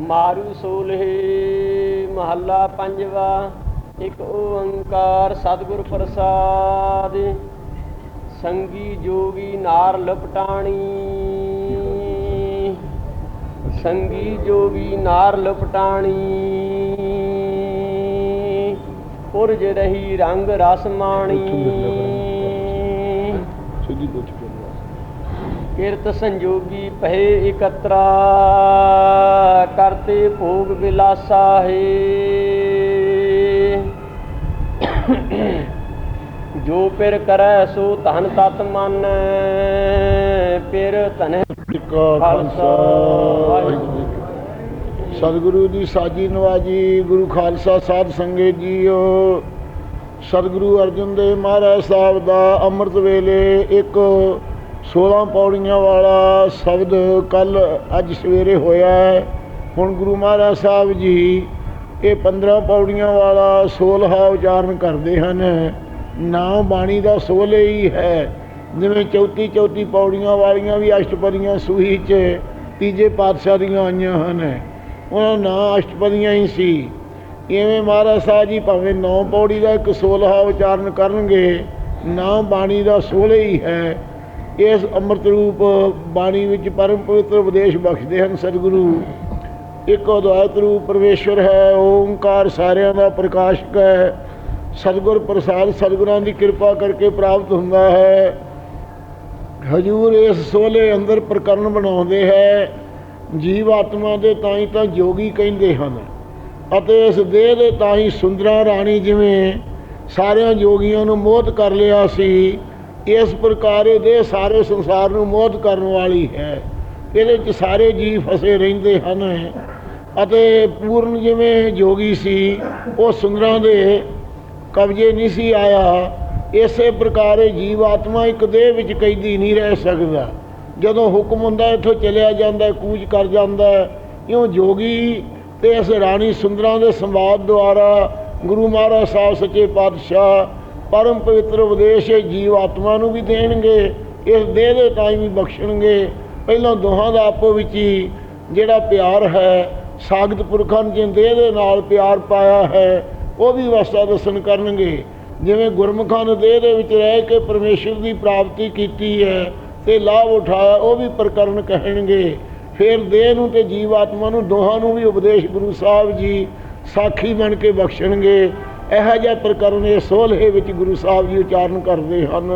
ਮਾਰੂ ਸੋਲਹੇ ਮਹੱਲਾ ਪੰਜਵਾ, ਇੱਕ ਓੰਕਾਰ ਸਤਿਗੁਰ ਪ੍ਰਸਾਦ। ਸੰਗੀ ਜੋਗੀ ਨਾਰ ਲਪਟਾਣੀ। ਸੰਗੀ ਜੋਗੀ ਨਾਰ ਲਪਟਾਣੀ। ਪੁਰਜ ਰਹੀ ਰੰਗ ਰਸ ਮਾਣੀ। ਸਿੱਧੀ ਪੁੱਛ ਕਿਰਤ ਸੰਜੋਗੀ ਪਹਿ ਇਕਤਰਾ ਕਰਤੇ ਭੋਗ ਵਿਲਾਸਾ ਹੈ ਜੋ ਪਿਰ ਕਰੈ ਸੋ ਧਨ ਤਤ ਮਨ ਪਿਰ ਧਨ ਖਾਲਸਾ। ਸਤਿਗੁਰੂ ਦੀ ਸਾਜੀ ਨਵਾਜੀ ਗੁਰੂ ਖਾਲਸਾ ਸਾਧ ਸੰਗਤ ਜੀਓ ਸਤਿਗੁਰੂ ਅਰਜਨ ਦੇਵ ਮਹਾਰਾਜ ਸਾਹਿਬ ਦਾ ਅੰਮ੍ਰਿਤ ਵੇਲੇ ਇੱਕ 16 ਪੌੜੀਆਂ ਵਾਲਾ ਸ਼ਬਦ ਕੱਲ ਅੱਜ ਸਵੇਰੇ ਹੋਇਆ ਹੈ। ਹੁਣ ਗੁਰੂ ਮਹਾਰਾਜ ਸਾਹਿਬ ਜੀ ਇਹ 15 ਪੌੜੀਆਂ ਵਾਲਾ 16 ਉਚਾਰਨ ਕਰਦੇ ਹਨ। ਨਾਮ ਬਾਣੀ ਦਾ 16 ਹੀ ਹੈ। ਜਿਵੇਂ ਚੌਥੀ ਚੌਥੀ ਪੌੜੀਆਂ ਵਾਲੀਆਂ ਵੀ ਅਸ਼ਟਪਦੀਆਂ ਸੂਹੀ 'ਚ ਤੀਜੇ ਪਾਤਸ਼ਾਹ ਦੀਆਂ ਆਈਆਂ ਹਨ। ਉਹਨਾਂ ਨਾਂ ਅਸ਼ਟਪਦੀਆਂ ਹੀ ਸੀ। ਇਵੇਂ ਮਹਾਰਾਜ ਸਾਹਿਬ ਜੀ ਭਾਵੇਂ ਨੌ ਪੌੜੀ ਦਾ ਇੱਕ 16 ਉਚਾਰਨ ਕਰਨਗੇ, ਨਾਮ ਬਾਣੀ ਦਾ 16 ਹੀ ਹੈ। ਇਸ ਅੰਮ੍ਰਿਤ ਰੂਪ ਬਾਣੀ ਵਿੱਚ ਪਰਮ ਪਵਿੱਤਰ ਉਪਦੇਸ਼ ਬਖਸ਼ਦੇ ਹਨ ਸਤਿਗੁਰੂ। ਇੱਕ ਅਦੁਆਇਤ ਰੂਪ ਪਰਮੇਸ਼ਵਰ ਹੈ, ਓੰਕਾਰ ਸਾਰਿਆਂ ਦਾ ਪ੍ਰਕਾਸ਼ਕ ਹੈ। ਸਤਿਗੁਰ ਪ੍ਰਸਾਦ ਸਤਿਗੁਰਾਂ ਦੀ ਕਿਰਪਾ ਕਰਕੇ ਪ੍ਰਾਪਤ ਹੁੰਦਾ ਹੈ। ਹਜੂਰ ਇਸ ਸੋਲੇ ਅੰਦਰ ਪ੍ਰਕਰਨ ਬਣਾਉਂਦੇ ਹੈ। ਜੀਵ ਆਤਮਾ ਦੇ ਤਾਂ ਹੀ ਤਾਂ ਜੋਗੀ ਕਹਿੰਦੇ ਹਨ ਅਤੇ ਇਸ ਦੇਹ ਦੇ ਤਾਂ ਹੀ ਸੁੰਦਰਾ ਰਾਣੀ ਜਿਵੇਂ ਸਾਰਿਆਂ ਜੋਗੀਆਂ ਨੂੰ ਮੋਹਿਤ ਕਰ ਲਿਆ ਸੀ ਇਸ ਪ੍ਰਕਾਰ ਇਹ ਸਾਰੇ ਸੰਸਾਰ ਨੂੰ ਮੋਹਿਤ ਕਰਨ ਵਾਲੀ ਹੈ। ਇਹਦੇ ਵਿੱਚ ਸਾਰੇ ਜੀਵ ਫਸੇ ਰਹਿੰਦੇ ਹਨ। ਅਤੇ ਪੂਰਨ ਜਿਵੇਂ ਜੋਗੀ ਸੀ, ਉਹ ਸੁੰਦਰਾਂ ਦੇ ਕਬਜੇ ਨਹੀਂ ਸੀ ਆਇਆ। ਇਸੇ ਪ੍ਰਕਾਰ ਜੀਵ ਆਤਮਾ ਇੱਕ ਦੇਹ ਵਿੱਚ ਕੈਦੀ ਨਹੀਂ ਰਹਿ ਸਕਦਾ। ਜਦੋਂ ਹੁਕਮ ਹੁੰਦਾ, ਇੱਥੋਂ ਚਲਿਆ ਜਾਂਦਾ, ਕੂਚ ਕਰ ਜਾਂਦਾ। ਇਉਂ ਜੋਗੀ ਤੇ ਇਸ ਰਾਣੀ ਸੁੰਦਰਾਂ ਦੇ ਸੰਵਾਦ ਦੁਆਰਾ ਗੁਰੂ ਮਹਾਰਾਜ ਸਾਹਿਬ ਸੱਚੇ ਪਾਤਸ਼ਾਹ ਪਰਮ ਪਵਿੱਤਰ ਉਪਦੇਸ਼ ਇਹ ਜੀਵ ਆਤਮਾ ਨੂੰ ਵੀ ਦੇਣਗੇ, ਇਸ ਦੇਹ ਦੇ ਟਾਈਮ ਵੀ ਬਖਸ਼ਣਗੇ। ਪਹਿਲਾਂ ਦੋਹਾਂ ਦਾ ਆਪੋ ਵਿੱਚ ਹੀ ਜਿਹੜਾ ਪਿਆਰ ਹੈ ਸਾਗਤ ਪੁਰਖਾਂ ਨੇ ਜਿਨ ਦੇਹ ਦੇ ਨਾਲ ਪਿਆਰ ਪਾਇਆ ਹੈ, ਉਹ ਵੀ ਅਵਸਥਾ ਦੱਸਣ ਕਰਨਗੇ। ਜਿਵੇਂ ਗੁਰਮੁਖਾਂ ਨੇ ਦੇਹ ਦੇ ਵਿੱਚ ਰਹਿ ਕੇ ਪਰਮੇਸ਼ਰ ਦੀ ਪ੍ਰਾਪਤੀ ਕੀਤੀ ਹੈ ਤੇ ਲਾਭ ਉਠਾਇਆ, ਉਹ ਵੀ ਪ੍ਰਕਰਨ ਕਹਿਣਗੇ। ਫਿਰ ਦੇਹ ਨੂੰ ਤੇ ਜੀਵ ਆਤਮਾ ਨੂੰ ਦੋਹਾਂ ਨੂੰ ਵੀ ਉਪਦੇਸ਼ ਗੁਰੂ ਸਾਹਿਬ ਜੀ ਸਾਖੀ ਬਣ ਕੇ ਬਖਸ਼ਣਗੇ। ਇਹੋ ਜਿਹਾ ਪ੍ਰਕਰਨ ਇਹ ਸੋਲਹੇ ਵਿੱਚ ਗੁਰੂ ਸਾਹਿਬ ਜੀ ਉਚਾਰਨ ਕਰਦੇ ਹਨ।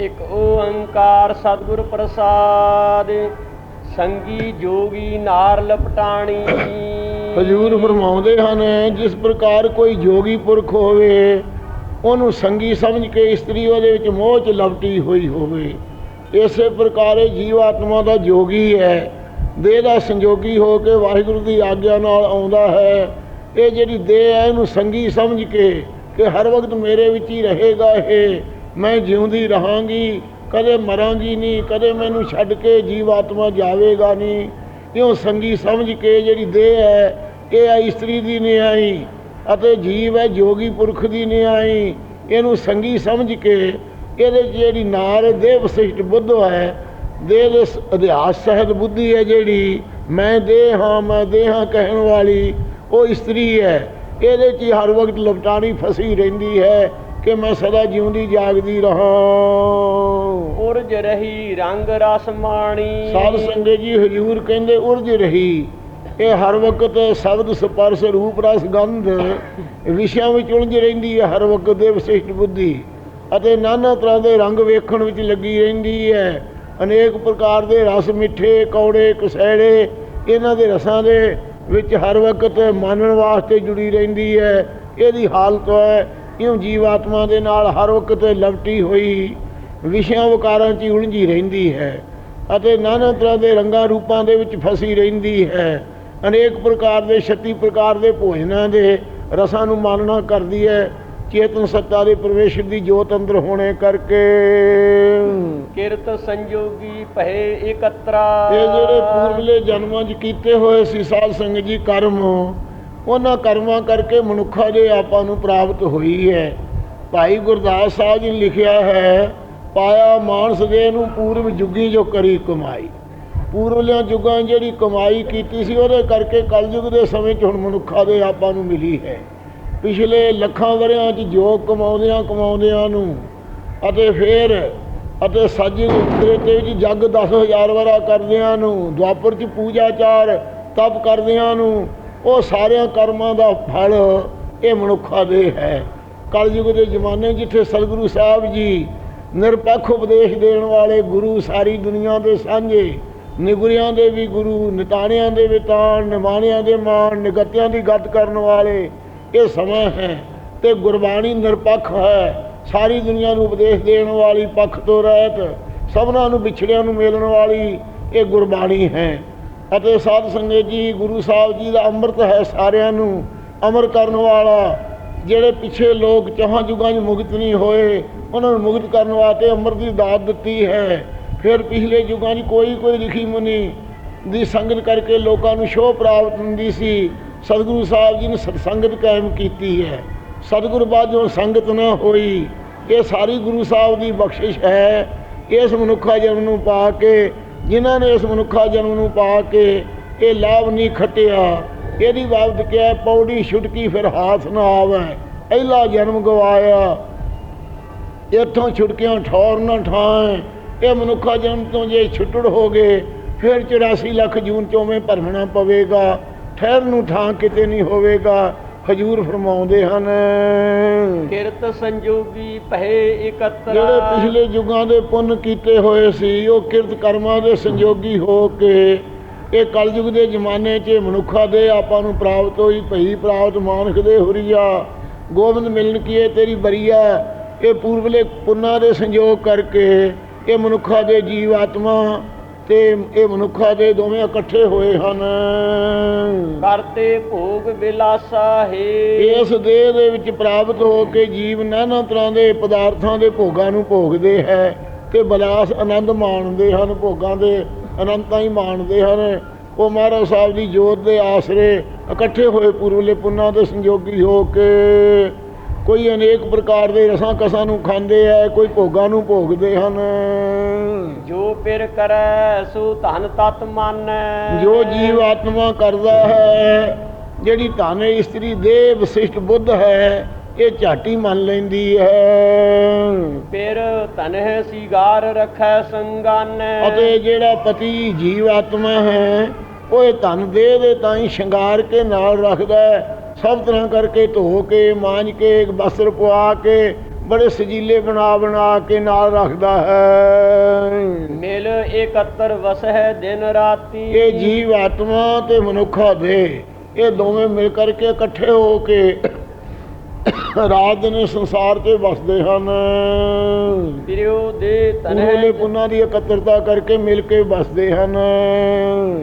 ਇੱਕ ਓੰਕਾਰ ਸਤਿਗੁਰ ਪ੍ਰਸਾਦ ਸੰਗੀ ਜੋਗੀ ਨਾਰ ਲਪਟਾਣੀ। ਹਜੂਰ ਫਰਮਾਉਂਦੇ ਹਨ ਜਿਸ ਪ੍ਰਕਾਰ ਕੋਈ ਜੋਗੀ ਪੁਰਖ ਹੋਵੇ ਉਹਨੂੰ ਸੰਗੀ ਸਮਝ ਕੇ ਇਸਤਰੀ ਉਹਦੇ ਵਿੱਚ ਮੋਹ ਚ ਲਪਟੀ ਹੋਈ ਹੋਵੇ। ਇਸੇ ਪ੍ਰਕਾਰ ਇਹ ਜੀਵ ਆਤਮਾ ਦਾ ਜੋਗੀ ਹੈ ਦੇਹ ਦਾ ਸੰਜੋਗੀ ਹੋ ਕੇ ਵਾਹਿਗੁਰੂ ਦੀ ਆਗਿਆ ਨਾਲ ਆਉਂਦਾ ਹੈ। ਇਹ ਜਿਹੜੀ ਦੇਹ ਹੈ ਇਹਨੂੰ ਸੰਗੀ ਸਮਝ ਕੇ ਕਿ ਹਰ ਵਕਤ ਮੇਰੇ ਵਿੱਚ ਹੀ ਰਹੇਗਾ ਇਹ। ਮੈਂ ਜਿਉਂਦੀ ਰਹਾਂਗੀ, ਕਦੇ ਮਰਾਂਗੀ ਨਹੀਂ, ਕਦੇ ਮੈਨੂੰ ਛੱਡ ਕੇ ਜੀਵ ਆਤਮਾ ਜਾਵੇਗਾ ਨਹੀਂ। ਇਉਂ ਸੰਗੀ ਸਮਝ ਕੇ ਜਿਹੜੀ ਦੇਹ ਹੈ ਇਹ ਹੈ ਇਸਤਰੀ ਦੀ ਨਿਆਈ ਅਤੇ ਜੀਵ ਹੈ, ਜੋਗੀ ਪੁਰਖ ਦੀ ਨਿਆਈ। ਇਹਨੂੰ ਸੰਗੀ ਸਮਝ ਕੇ ਇਹਦੇ 'ਚ ਜਿਹੜੀ ਨਾਰ ਦੇਹ ਵਸਿਸ਼ਟ ਬੁੱਧ ਹੈ, ਦੇਹ ਦੇ ਸ- ਅਧਿਆਸ ਸਹਿਤ ਬੁੱਧੀ ਹੈ ਜਿਹੜੀ, ਮੈਂ ਦੇਹ ਹਾਂ, ਮੈਂ ਦੇਹ ਹਾਂ ਕਹਿਣ ਵਾਲੀ। ਉਹ ਇਸਤਰੀ ਹੈ। ਇਹਦੇ 'ਚ ਹਰ ਵਕਤ ਲਪਟਾਣੀ ਫਸੀ ਰਹਿੰਦੀ ਹੈ ਕਿ ਮੈਂ ਸਦਾ ਜਿਉਂਦੀ ਜਾਗਦੀ ਰਹਾ। ਉਰਜ ਰਹੀ ਰੰਗ ਰਸ ਮਾਣੀ। ਸਾਧ ਸੰਗਤ ਜੀ ਹਜੂਰ ਕਹਿੰਦੇ ਉਰਜ ਰਹੀ। ਇਹ ਹਰ ਵਕਤ ਸ਼ਬਦ ਸਪਰਸ਼ ਰੂਪ ਰਸ ਗੰਧ ਵਿਸ਼ਿਆਂ ਵਿੱਚ ਉਲਝ ਰਹਿੰਦੀ ਹੈ ਹਰ ਵਕਤ ਦੇ ਵਿਸ਼ਿਸ਼ਟ ਬੁੱਧੀ। ਅਤੇ ਨਾਨਾ ਤਰ੍ਹਾਂ ਦੇ ਰੰਗ ਵੇਖਣ ਵਿੱਚ ਲੱਗੀ ਰਹਿੰਦੀ ਹੈ। ਅਨੇਕ ਪ੍ਰਕਾਰ ਦੇ ਰਸ ਮਿੱਠੇ ਕੌੜੇ ਕਸੈੜੇ ਇਹਨਾਂ ਦੇ ਰਸਾਂ ਦੇ ਵਿੱਚ ਹਰ ਵਕਤ ਮਾਨਣ ਵਾਸਤੇ ਜੁੜੀ ਰਹਿੰਦੀ ਹੈ। ਇਹਦੀ ਹਾਲਤ ਹੈ, ਇਉਂ ਜੀਵਾਤਮਾ ਦੇ ਨਾਲ ਹਰ ਵਕਤ ਲਵਟੀ ਹੋਈ ਵਿਸ਼ਿਆਂ ਵਿਕਾਰਾਂ 'ਚ ਉਲਝੀ ਰਹਿੰਦੀ ਹੈ ਅਤੇ ਨਾਨਾ ਤਰ੍ਹਾਂ ਦੇ ਰੰਗਾਂ ਰੂਪਾਂ ਦੇ ਵਿੱਚ ਫਸੀ ਰਹਿੰਦੀ ਹੈ। ਅਨੇਕ ਪ੍ਰਕਾਰ ਦੇ 36 ਪ੍ਰਕਾਰ ਦੇ ਭੋਜਨਾਂ ਦੇ ਰਸਾਂ ਨੂੰ ਮਾਨਣਾ ਕਰਦੀ ਹੈ। ਚੇਤਨ ਸੱਤਾ ਦੇ ਪਰਮੇਸ਼ਰ ਦੀ ਜੋਤ ਅੰਦਰ ਹੋਣੇ ਕਰਕੇ। ਕਿਰਤ ਸੰਜੋਗੀ ਪਹਿ ਇਕਤਰਾ। ਇਹ ਜਿਹੜੇ ਪੂਰਬਲੇ ਜਨਮਾਂ 'ਚ ਕੀਤੇ ਹੋਏ ਸੀ ਸਾਧ ਸੰਗਤ ਜੀ ਕਰਮ ਉਹਨਾਂ ਕਰਮਾਂ ਕਰਕੇ ਮਨੁੱਖਾ ਦੇ ਆਪਾਂ ਨੂੰ ਪ੍ਰਾਪਤ ਹੋਈ ਹੈ। ਭਾਈ ਗੁਰਦਾਸ ਸਾਹਿਬ ਜੀ ਨੇ ਲਿਖਿਆ ਹੈ ਪਾਇਆ ਮਾਨਸ ਦੇ ਨੂੰ ਪੂਰਵ ਜੁਗੀ ਜੋ ਕਰੀ ਕਮਾਈ। ਪੂਰਵਲਿਆਂ 'ਚ ਜਿਹੜੀ ਕਮਾਈ ਕੀਤੀ ਸੀ ਉਹਦੇ ਕਰਕੇ ਕਲਯੁਗ ਦੇ ਸਮੇਂ 'ਚ ਹੁਣ ਮਨੁੱਖਾਂ ਦੇ ਆਪਾਂ ਨੂੰ ਮਿਲੀ ਹੈ। ਪਿਛਲੇ ਲੱਖਾਂ ਵਰਿਆਂ 'ਚ ਜੋ ਕਮਾਉਂਦਿਆਂ ਕਮਾਉਂਦਿਆਂ ਨੂੰ ਅਤੇ ਫਿਰ ਅਤੇ ਸੱਜ ਤ੍ਰੇਤੇ ਵਿੱਚ ਜੱਗ 10000 ਵਰਾ ਕਰਦਿਆਂ ਨੂੰ, ਦੁਆਪਰ 'ਚ ਪੂਜਾ ਚਾਰ ਤਪ ਕਰਦਿਆਂ ਨੂੰ, ਉਹ ਸਾਰਿਆਂ ਕਰਮਾਂ ਦਾ ਫਲ ਇਹ ਮਨੁੱਖਾਂ ਦੇ ਹੈ। ਕਲਯੁਗ ਦੇ ਜ਼ਮਾਨੇ ਜਿੱਥੇ ਸਤਿਗੁਰੂ ਸਾਹਿਬ ਜੀ ਨਿਰਪੱਖ ਉਪਦੇਸ਼ ਦੇਣ ਵਾਲੇ ਗੁਰੂ ਸਾਰੀ ਦੁਨੀਆ ਦੇ ਸਾਂਝੇ, ਨਿਗੁਰਿਆਂ ਦੇ ਵੀ ਗੁਰੂ, ਨਿਤਾਣਿਆਂ ਦੇ ਵਿਤਾਨ ਨਿਮਾਣਿਆਂ ਦੇ ਮਾਣ, ਨਿਗਤਿਆਂ ਦੀ ਗੱਤ ਕਰਨ ਵਾਲੇ ਇਹ ਸਮਾਂ ਹੈ ਤੇ ਗੁਰਬਾਣੀ ਨਿਰਪੱਖ ਹੈ। ਸਾਰੀ ਦੁਨੀਆ ਨੂੰ ਉਪਦੇਸ਼ ਦੇਣ ਵਾਲੀ ਪੱਖ ਤੋਂ ਰਹਿਤ, ਸਭਨਾਂ ਨੂੰ ਵਿਛੜਿਆਂ ਨੂੰ ਮਿਲਣ ਵਾਲੀ ਇਹ ਗੁਰਬਾਣੀ ਹੈ। ਅਤੇ ਸਾਧ ਸੰਗਤ ਜੀ, ਗੁਰੂ ਸਾਹਿਬ ਜੀ ਦਾ ਅੰਮ੍ਰਿਤ ਹੈ ਸਾਰਿਆਂ ਨੂੰ, ਅਮਰ ਕਰਨ ਵਾਲਾ। ਜਿਹੜੇ ਪਿੱਛੇ ਲੋਕ ਚਾਹਾਂ ਜੁਗਾਂ 'ਚ ਮੁਕਤ ਨਹੀਂ ਹੋਏ, ਉਹਨਾਂ ਨੂੰ ਮੁਕਤ ਕਰਨ ਵਾਸਤੇ ਅੰਮ੍ਰਿਤ ਦੀ ਦਾਤ ਦਿੱਤੀ ਹੈ। ਫਿਰ ਪਿਛਲੇ ਯੁਗਾਂ 'ਚ ਕੋਈ ਕੋਈ ਲਿਖੀ ਮੁਨੀ ਦੀ ਸੰਗਤ ਕਰਕੇ ਲੋਕਾਂ ਨੂੰ ਸ਼ੋਅ ਪ੍ਰਾਪਤ ਹੁੰਦੀ ਸੀ। ਸਤਿਗੁਰੂ ਸਾਹਿਬ ਜੀ ਨੇ ਸਤਸੰਗਤ ਕਾਇਮ ਕੀਤੀ ਹੈ। ਸਤਿਗੁਰੂ ਬਾਝੋਂ ਸੰਗਤ ਨਾ ਹੋਈ। ਇਹ ਸਾਰੀ ਗੁਰੂ ਸਾਹਿਬ ਦੀ ਬਖਸ਼ਿਸ਼ ਹੈ। ਇਸ ਮਨੁੱਖਾ ਜਨਮ ਨੂੰ ਪਾ ਕੇ, ਜਿਨ੍ਹਾਂ ਨੇ ਇਸ ਮਨੁੱਖਾ ਜਨਮ ਨੂੰ ਪਾ ਕੇ ਇਹ ਲਾਭ ਨਹੀਂ ਖੱਟਿਆ, ਇਹਦੀ ਬਾਬਤ ਕਿਹਾ, ਪੌੜੀ ਛੁਟਕੀ ਫਿਰ ਹਾਥ ਨਾ ਆਵੇ। ਪਹਿਲਾ ਜਨਮ ਗਵਾਇਆ। ਇੱਥੋਂ ਛੁਟਕਿਆਂ ਠੌਰ ਨਾ ਠਾਏ ਇਹ ਮਨੁੱਖਾ ਜਨਮ ਤੋਂ ਜੇ ਛੁੱਟੜ ਹੋ ਗਏ, ਫਿਰ 84 ਲੱਖ ਜੂਨ 'ਚੋਂ ਮੈਂ ਭਰਮਣਾ ਪਵੇਗਾ। ਠਹਿਰ ਨੂੰ ਠਾਂ ਕਿਤੇ ਨਹੀਂ ਹੋਵੇਗਾ ਹਜੂਰ ਫਰਮਾਉਂਦੇ ਹਨ। ਕਿਰਤ ਸੰਜੋਗੀ ਪਹਿ ਇਕਤਰਾ। ਜਿਹੜੇ ਪਿਛਲੇ ਯੁਗਾਂ ਦੇ ਪੁੰਨ ਕੀਤੇ ਹੋਏ ਸੀ ਉਹ ਕਿਰਤ ਕਰਮਾਂ ਦੇ ਸੰਜੋਗੀ ਹੋ ਕੇ ਇਹ ਕਲਯੁਗ ਦੇ ਜ਼ਮਾਨੇ 'ਚ ਮਨੁੱਖਾ ਦੇ ਆਪਾਂ ਨੂੰ ਪ੍ਰਾਪਤ ਹੋਈ ਭਈ ਪ੍ਰਾਪਤ ਮਾਨਖ ਦੇ ਹੁਰੀਆ ਗੋਬਿੰਦ ਮਿਲਨ ਕੀਏ ਤੇਰੀ ਬਰੀਆ ਇਹ ਪੂਰਵਲੇ ਪੁੰਨਾਂ ਦੇ ਸੰਜੋਗ ਕਰਕੇ ਇਹ ਮਨੁੱਖਾ ਦੇ ਜੀਵ ਆਤਮਾ ਤੇ ਇਹ ਮਨੁੱਖਾ ਦੇ ਦੋਵੇਂ ਇਕੱਠੇ ਹੋਏ ਹਨ। ਕਰਤੇ ਭੋਗ ਵਿਲਾਸਾ ਹੈ। ਇਸ ਦੇਹ ਦੇ ਵਿੱਚ ਪ੍ਰਾਪਤ ਹੋ ਕੇ ਜੀਵ ਨਾਨਾ ਤਰ੍ਹਾਂ ਦੇ ਪਦਾਰਥਾਂ ਦੇ ਭੋਗਾਂ ਨੂੰ ਭੋਗਦੇ ਹੈ ਤੇ ਬਲਾਸ ਆਨੰਦ ਮਾਣਦੇ ਹਨ ਭੋਗਾਂ ਦੇ ਅਨੰਤਾਂ ਹੀ ਮਾਣਦੇ ਹਨ। ਉਹ ਮਹਾਰਾਜ ਸਾਹਿਬ ਦੀ ਜੋਤ ਦੇ ਆਸਰੇ ਇਕੱਠੇ ਹੋਏ ਪੂਰਵਲੇ ਪੁੰਨਾਂ ਦੇ ਸੰਜੋਗੀ ਹੋ ਕੇ ਕੋਈ ਅਨੇਕ ਪ੍ਰਕਾਰ ਦੇ ਰਸਾਂ ਕਸਾਂ ਨੂੰ ਖਾਂਦੇ ਹੈ ਕੋਈ ਭੋਗਾਂ ਨੂੰ ਭੋਗਦੇ ਹਨ। ਜੋ ਪਿਰ ਕਰੈ ਸੋ ਧਨ ਤਤ ਮਾਨੈ। ਜੋ ਜੀਵ ਆਤਮਾ ਕਰਦਾ ਹੈ ਜਿਹੜੀ ਧਨ ਇਸਤਰੀ ਦੇ ਵਿਸ਼ਿਸ਼ਟ ਬੁੱਧ ਹੈ ਇਹ ਝਾਟੀ ਮੰਨ ਲੈਂਦੀ ਹੈ। ਪਿਰ ਤਨਹਿ ਸੀਗਾਰ ਰਖੈ ਸੰਗਾਨੈ। ਅਤੇ ਜਿਹੜਾ ਪਤੀ ਜੀਵ ਆਤਮਾ ਹੈ ਉਹ ਇਹ ਧਨ ਦੇ ਦੇ ਤਾਂ ਹੀ ਸ਼ਿੰਗਾਰ ਕੇ ਨਾਲ ਰੱਖਦਾ ਹੈ। ਸਭ ਤਰ੍ਹਾਂ ਕਰਕੇ ਧੋ ਕੇ ਮਾਂਜ ਕੇ ਬਸਰ ਪਵਾ ਕੇ ਬੜੇ ਸਜੀਲੇ ਬਣਾ ਬਣਾ ਕੇ ਨਾਲ ਰੱਖਦਾ ਹੈ। ਮਿਲ ਇਕੱਤਰ ਵਸਹਿ ਦਿਨ ਰਾਤੀ। ਇਹ ਜੀਵ ਆਤਮਾ ਤੇ ਮਨੁੱਖਾ ਦੇ। ਇਹ ਦੋਵੇਂ ਮਿਲ ਕਰਕੇ ਇਕੱਠੇ ਹੋ ਕੇ ਰਾਤ ਦਿਨ ਸੰਸਾਰ ਤੇ ਵਸਦੇ ਹਨ। ਪਿਰਿਓ ਦੇ ਤਨਹਿ ਪੁੰਨਾਂ ਦੀ ਇਕੱਤਰਤਾ ਕਰਕੇ ਮਿਲ ਕੇ ਵਸਦੇ ਹਨ।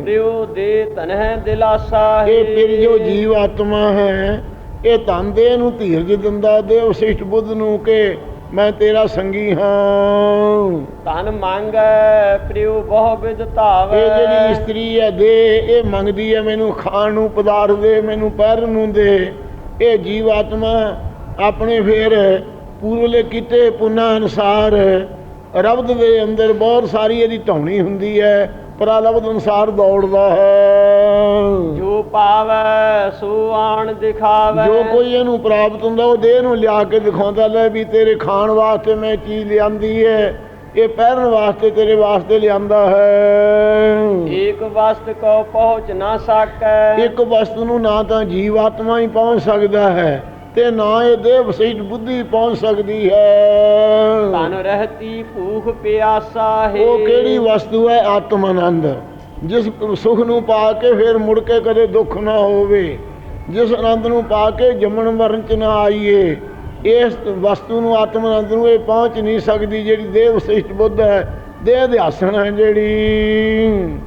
ਪਿਰਿਓ ਦੇ ਤਨਹਿ ਦਿਲਾਸਾ ਹੈ। ਇਹ ਫਿਰ ਜੋ ਜੀਵ ਆਤਮਾ ਹੈ ਇਹ ਧਨ ਦੇ ਨੂੰ ਧੀਰਜ ਦਿੰਦਾ ਦੇ ਵਿਸ਼ਿਸ਼ਟ ਬੁੱਧ ਨੂੰ ਕਿ ਮੈਂ ਤੇਰਾ ਸੰਗੀ ਹਾਂ। ਤਨ ਮੰਗੈ ਪ੍ਰਿਉ ਬਹੁ ਵਿਦ ਧਾਵੈ। ਇਹ ਜਿਹੜੀ ਇਸਤਰੀ ਹੈ ਦੇ ਇਹ ਮੰਗਦੀ ਹੈ ਮੈਨੂੰ ਖਾਣ ਨੂੰ ਪਦਾਰਥ ਦੇ ਮੈਨੂੰ ਪਹਿਰਨ ਨੂੰ ਦੇ। ਇਹ ਜੀਵ ਆਤਮਾ ਆਪਣੇ ਫੇਰ ਪੂਰਵਲੇ ਕੀਤੇ ਪੁੰਨਾ ਅਨੁਸਾਰ ਰਬਦ ਦੇ ਅੰਦਰ ਬਹੁਤ ਸਾਰੀ ਇਹਦੀ ਧੌਣੀ ਹੁੰਦੀ ਹੈ ਪ੍ਰਲਬਧ ਅਨੁਸਾਰ ਦੌੜਦਾ ਹੈ। ਜੋ ਪਾਵੈ ਸੋ ਆਣ ਦਿਖਾਵੈ। ਜੋ ਕੋਈ ਇਹਨੂੰ ਪ੍ਰਾਪਤ ਹੁੰਦਾ ਉਹ ਦੇਹ ਨੂੰ ਲਿਆ ਕੇ ਦਿਖਾਉਂਦਾ ਲੈ ਵੀ ਤੇਰੇ ਖਾਣ ਵਾਸਤੇ ਮੈਂ ਚੀਜ਼ ਲਿਆਂਦੀ ਹੈ। ਇਹ ਪਹਿਰਨ ਵਾਸਤੇ ਤੇਰੇ ਵਾਸਤੇ ਲਿਆਂਦਾ ਹੈ। ਏਕ ਵਸਤ ਕੋ ਪਹੁੰਚ ਨਾ ਸਕੈ। ਇੱਕ ਵਸਤੂ ਨੂੰ ਨਾ ਤਾਂ ਜੀਵ ਆਤਮਾ ਹੀ ਪਹੁੰਚ ਸਕਦਾ ਹੈ ਤੇ ਨਾ ਇਹ ਦੇਹ ਵਿਸ਼ੇਸ਼ ਬੁੱਧੀ ਪਹੁੰਚ ਸਕਦੀ ਹੈ। ਤਨ ਰਹਤੀ ਭੂਖ ਪਿਆਸਾ ਹੈ। ਉਹ ਕਿਹੜੀ ਵਸਤੂ ਹੈ? ਆਤਮ ਆਨੰਦ ਜਿਸ ਸੁਖ ਨੂੰ ਪਾ ਕੇ ਫਿਰ ਮੁੜ ਕੇ ਕਦੇ ਦੁੱਖ ਨਾ ਹੋਵੇ। ਜਿਸ ਆਨੰਦ ਨੂੰ ਪਾ ਕੇ ਜੰਮਣ ਮਰਨ ਚ ਨਾ ਆਈਏ। ਇਸ ਵਸਤੂ ਨੂੰ ਆਤਮ ਨੂੰ ਇਹ ਪਹੁੰਚ ਨਹੀਂ ਸਕਦੀ ਜਿਹੜੀ ਦੇਹ ਵਿਸ਼ਿਸ਼ਟ ਬੁੱਧ ਹੈ ਦੇਹ ਅਧਿਆਸਣ ਹੈ ਜਿਹੜੀ।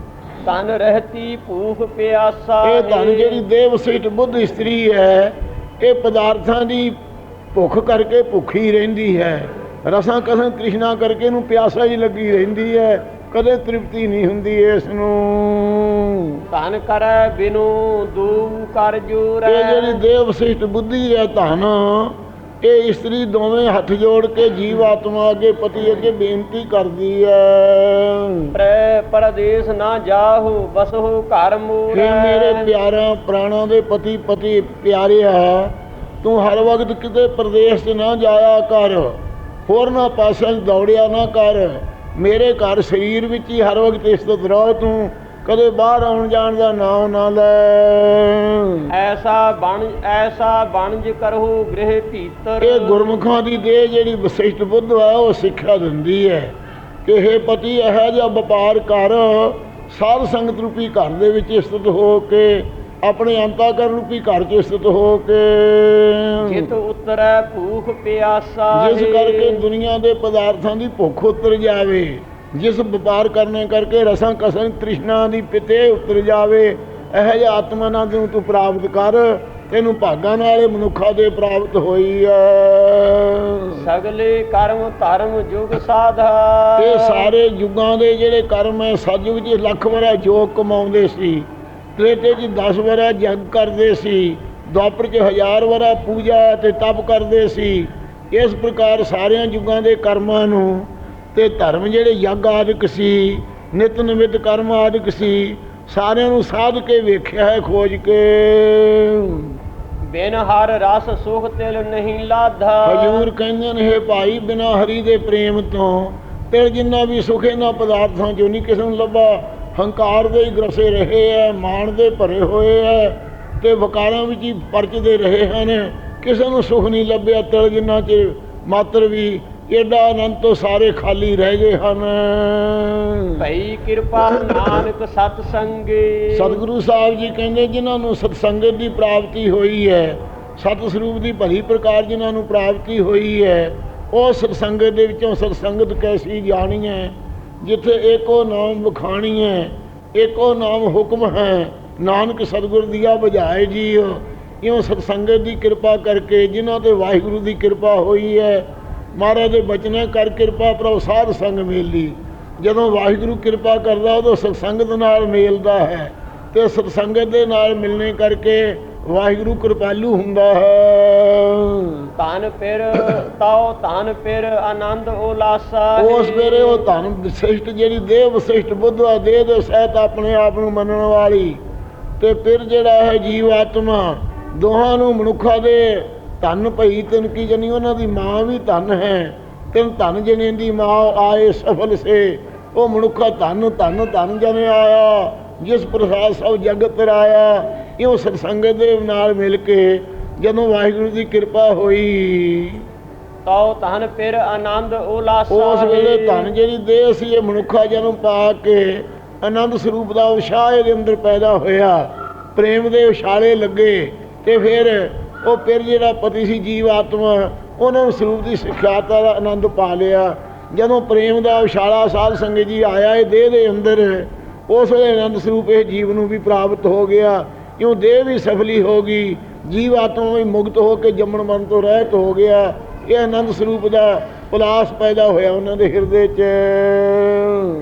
ਤਨ ਰਹਤੀ ਭੂਖ ਪਿਆਸਾ ਇਹ ਧਨ ਹੈ। ਜਿਹੜੀ ਦੇਹ ਵਿਸ਼ਿਸ਼ਟ ਬੁੱਧ ਇਸਤਰੀ ਹੈ ਇਹ ਪਦਾਰਥਾਂ ਦੀ ਭੁੱਖ ਕਰਕੇ ਭੁੱਖੀ ਰਹਿੰਦੀ ਹੈ। ਰਸਾਂ ਕਸਾਂ ਤ੍ਰਿਸ਼ਨਾ ਕਰਕੇ ਇਹਨੂੰ ਪਿਆਸਾ ਹੀ ਲੱਗੀ ਰਹਿੰਦੀ ਹੈ ਕਦੇ ਤ੍ਰਿਪਤੀ ਨਹੀਂ ਹੁੰਦੀ ਇਸ ਨੂੰ। ਤਨ ਕਰੈ ਬਿਨੂ ਦੂ ਕਰ ਜੂਰੈ। ਇਹ ਜਿਹੜੀ ਦੇਹ ਵਿਸ਼ਿਸ਼ਟ ਬੁੱਧੀ ਹੈ ਧਨ ਇਹ ਇਸਤਰੀ ਦੋਵੇਂ ਹੱਥ ਜੋੜ ਕੇ ਜੀਵ ਆਤਮਾ ਅੱਗੇ ਪਤੀ ਅੱਗੇ ਬੇਨਤੀ ਕਰਦੀ ਹੈ ਪ੍ਰੈ ਪਰਦੇਸ ਨਾ ਜਾਹੂ ਬਸਹੁ ਘਰ हे ਮੇਰੇ ਪਿਆਰਾ ਪ੍ਰਾਣਾਂ ਦੇ ਪਤੀ ਪਤੀ ਪਿਆਰਿਆ ਤੂੰ ਹਰ ਵਕਤ ਕਿਤੇ ਪ੍ਰਦੇਸ਼ 'ਚ ਨਾ ਜਾਇਆ ਕਰ ਹੋਰ ਨਾ ਪਾਸਿਆਂ 'ਚ ਦੌੜਿਆ ਨਾ ਕਰ। ਮੇਰੇ ਘਰ ਸਰੀਰ ਵਿੱਚ ਹੀ ਹਰ ਵਕਤ ਇਸਤਤ ਰਹੋ ਤੂੰ ਕਦੇ ਬਾਹਰ ਆਉਣ ਜਾਣ ਦਾ ਨਾਮ ਨਾ ਲੈ। ਐਸਾ ਬਣ ਐਸਾ ਬਣਜ ਕਰਹੁ ਗ੍ਰਹਿ ਭੀਤਰ। ਇਹ ਗੁਰਮੁਖਾਂ ਦੀ ਦੇਹ ਜਿਹੜੀ ਵਸਿਸ਼ਟ ਬੁੱਧ ਹੈ ਉਹ ਸਿੱਖਿਆ ਦਿੰਦੀ ਹੈ ਕਿ ਇਹ ਪਤੀ ਇਹੋ ਜਿਹਾ ਵਪਾਰ ਕਰ। ਸਾਧ ਸੰਗਤ ਰੂਪੀ ਘਰ ਦੇ ਵਿੱਚ ਇਸਤਤ ਹੋ ਕੇ ਆਪਣੇ ਅੰਤਾਕਰਨ ਰੂਪੀ ਘਰ 'ਚ ਇਸਤਤ ਹੋ ਕੇ। ਜਿਤ ਉਤਰੈ ਭੂਖ ਪਿਆਸਾ ਜਿਸ। ਕਰਕੇ ਦੁਨੀਆ ਦੇ ਪਦਾਰਥਾਂ ਦੀ ਭੁੱਖ ਉਤਰ ਜਾਵੇ। ਜਿਸ ਵਪਾਰ ਕਰਨੇ ਕਰਕੇ ਰਸਾਂ ਕਸਨ ਤ੍ਰਿਸ਼ਨਾ ਦੀ ਪਿਤੇ ਉਤਰ ਜਾਵੇ ਇਹ ਜਿਹਾ ਆਤਮਾ ਨਾਲ ਨੂੰ ਤੂੰ ਪ੍ਰਾਪਤ ਕਰ ਤੈਨੂੰ ਭਾਗਾਂ ਨਾਲ ਮਨੁੱਖਾ ਦੇ ਪ੍ਰਾਪਤ ਹੋਈ ਹੈ ਸਗਲੇ ਕਰਮ ਧਰਮ ਜੁਗ ਸਾਧਾ। ਇਹ ਸਾਰੇ ਯੁੱਗਾਂ ਦੇ ਜਿਹੜੇ ਕਰਮ ਹੈ ਸਤਯੁਗ 'ਚ ਲੱਖ ਵਰਾ ਜੋਗ ਕਮਾਉਂਦੇ ਸੀ ਤ੍ਰੇਤੇ 'ਚ 10 ਵਰਾ ਜਗ ਕਰਦੇ ਸੀ ਦੁਆਪਰ 'ਚ ਹਜ਼ਾਰ ਵਰਾ ਪੂਜਾ ਤੇ ਤਪ ਕਰਦੇ ਸੀ ਇਸ ਪ੍ਰਕਾਰ ਸਾਰਿਆਂ ਯੁੱਗਾਂ ਦੇ ਕਰਮਾਂ ਨੂੰ ਤੇ ਧਰਮ ਜਿਹੜੇ ਯੱਗ ਆਦਿਕ ਸੀ ਨਿਤ ਨਿਮਿਤ ਕਰਮ ਆਦਿਕ ਸੀ ਸਾਰਿਆਂ ਨੂੰ ਸਾਧ ਕੇ ਵੇਖਿਆ ਹੈ ਖੋਜ ਕੇ। ਬਿਨ ਹਰ ਰਸ ਸੁਖ ਤਿਲ ਨਹੀਂ ਲਾਧਾ। ਹਜੂਰ ਕਹਿੰਦੇ ਨੇ ਇਹ ਭਾਈ ਬਿਨਾ ਹਰੀ ਦੇ ਪ੍ਰੇਮ ਤੋਂ ਤਿਲ ਜਿੰਨਾ ਵੀ ਸੁਖ ਇਹਨਾਂ ਪਦਾਰਥਾਂ ਚੋਂ ਨਹੀਂ ਕਿਸੇ ਨੂੰ ਲੱਭਾ। ਹੰਕਾਰ ਦੇ ਹੀ ਗਰਸੇ ਰਹੇ ਐ ਮਾਣ ਦੇ ਭਰੇ ਹੋਏ ਐ ਤੇ ਵਕਾਰਾਂ ਵਿੱਚ ਹੀ ਪਰਚਦੇ ਰਹੇ ਹਨ। ਕਿਸੇ ਨੂੰ ਸੁਖ ਨਹੀਂ ਲੱਭਿਆ ਤਿਲ ਜਿੰਨਾ ਚ ਮਾਤਰ ਵੀ ਏਡਾ ਅਨੰਤ ਤੋਂ ਸਾਰੇ ਖਾਲੀ ਰਹਿ ਗਏ ਹਨ। ਭਈ ਕਿਰਪਾ ਨਾਨਕ ਸਤ ਸੰਗੇ ਸਤਿਗੁਰੂ ਸਾਹਿਬ ਜੀ ਕਹਿੰਦੇ ਜਿਨ੍ਹਾਂ ਨੂੰ ਸਤਸੰਗਤ ਦੀ ਪ੍ਰਾਪਤੀ ਹੋਈ ਹੈ ਸਤ ਸਰੂਪ ਦੀ ਭਲੀ ਪ੍ਰਕਾਰ ਜਿਨ੍ਹਾਂ ਨੂੰ ਪ੍ਰਾਪਤੀ ਹੋਈ ਹੈ ਉਹ ਸਤਸੰਗਤ ਦੇ ਵਿੱਚੋਂ ਸਤਸੰਗਤ ਕੈਸੀ ਜਾਣੀ ਹੈ ਜਿੱਥੇ ਏਕੋ ਨਾਮ ਵਖਾਣੀ ਹੈ ਏਕੋ ਨਾਮ ਹੁਕਮ ਹੈ। ਨਾਨਕ ਸਤਿਗੁਰ ਦੀਆ ਬੁਝਾਏ ਜੀਓ ਇਉਂ ਸਤਸੰਗਤ ਦੀ ਕਿਰਪਾ ਕਰਕੇ ਜਿਨ੍ਹਾਂ ਤੇ ਵਾਹਿਗੁਰੂ ਦੀ ਕਿਰਪਾ ਹੋਈ ਹੈ ਮਹਾਰਾਜ ਦੇ ਬਚਨਾਂ ਕਰ ਕਿਰਪਾ ਪ੍ਰਭ ਸਾਧ ਸੰਗ ਮੇਲੀ ਜਦੋਂ ਵਾਹਿਗੁਰੂ ਕਿਰਪਾ ਕਰਦਾ ਉਦੋਂ ਸਤਸੰਗਤ ਨਾਲ ਮੇਲਦਾ ਹੈ। ਤੇ ਸਤਸੰਗਤ ਦੇ ਨਾਲ ਮਿਲਣੇ ਕਰਕੇ ਵਾਹਿਗੁਰੂ ਕਿਰਪਾਲੂ ਹੁੰਦਾ ਹੈ। ਤਨ ਫਿਰ ਤਉ ਤਨ ਫਿਰ ਆਨੰਦ ਉਲਾਸਾ ਉਸ ਵੇਲੇ ਉਹ ਧਨ ਵਿਸ਼ਿਸ਼ਟ ਜਿਹੜੀ ਦੇਹ ਵਿਸ਼ਿਸ਼ਟ ਬੁੱਧ ਆ ਦੇਹ ਦੇ ਸਹਿਤ ਆਪਣੇ ਆਪ ਨੂੰ ਮੰਨਣ ਵਾਲੀ। ਤੇ ਫਿਰ ਜਿਹੜਾ ਹੈ ਜੀਵ ਆਤਮਾ ਦੋਹਾਂ ਨੂੰ ਮਨੁੱਖਾ ਦੇ ਧਨ ਭਈ ਤਨ ਕੀ ਜਨੀ ਉਹਨਾਂ ਦੀ ਮਾਂ ਵੀ ਧਨ ਹੈ। ਤਿੰਨ ਧਨ ਜਨੇ ਦੀ ਮਾਂ ਆਏ ਸਫਲ ਸੇ ਉਹ ਮਨੁੱਖਾ ਧਨ ਧਨ ਧਨ ਜਨੇ ਆਇਆ। ਜਿਸ ਪ੍ਰਸਾਦ ਸਭ ਜਗਤ ਰਾਇਆ ਇਉਂ ਸਤਸੰਗਤ ਦੇ ਨਾਲ ਮਿਲ ਕੇ ਜਦੋਂ ਵਾਹਿਗੁਰੂ ਦੀ ਕਿਰਪਾ ਹੋਈ ਤਉ ਤਨ ਫਿਰ ਆਨੰਦ ਉਲਾਸਾ ਉਸ ਵੇਲੇ ਧਨ ਜਿਹੜੀ ਦੇਹ ਸੀ ਇਹ ਮਨੁੱਖਾ ਜਨਮ ਪਾ ਕੇ ਆਨੰਦ ਸਰੂਪ ਦਾ ਉਸ਼ਾਹ ਇਹਦੇ ਅੰਦਰ ਪੈਦਾ ਹੋਇਆ। ਪ੍ਰੇਮ ਦੇ ਉਛਾਲੇ ਲੱਗੇ ਤੇ ਫਿਰ ਉਹ ਫਿਰ ਜਿਹੜਾ ਪਤੀ ਸੀ ਜੀਵ ਆਤਮਾ, ਉਹਨਾਂ ਨੂੰ ਸਰੂਪ ਦੀ ਸਿੱਖਿਆਤਾ ਦਾ ਆਨੰਦ ਪਾ ਲਿਆ। ਜਦੋਂ ਪ੍ਰੇਮ ਦਾ ਉਛਾਲਾ ਸਾਧ ਸੰਗਤ ਜੀ ਆਇਆ ਇਹ ਦੇਹ ਦੇ ਅੰਦਰ, ਉਸ ਵੇਲੇ ਆਨੰਦ ਸਰੂਪ ਇਹ ਜੀਵ ਨੂੰ ਵੀ ਪ੍ਰਾਪਤ ਹੋ ਗਿਆ। ਕਿਉਂ ਦੇਹ ਵੀ ਸਫਲੀ ਹੋ ਗਈ। ਜੀਵ ਆਤਮਾ ਵੀ ਮੁਕਤ ਹੋ ਕੇ ਜੰਮਣ ਮਰਨ ਤੋਂ ਰਹਿਤ ਹੋ ਗਿਆ। ਇਹ ਆਨੰਦ ਸਰੂਪ ਦਾ ਉਲਾਸ ਪੈਦਾ ਹੋਇਆ ਉਹਨਾਂ ਦੇ ਹਿਰਦੇ 'ਚ।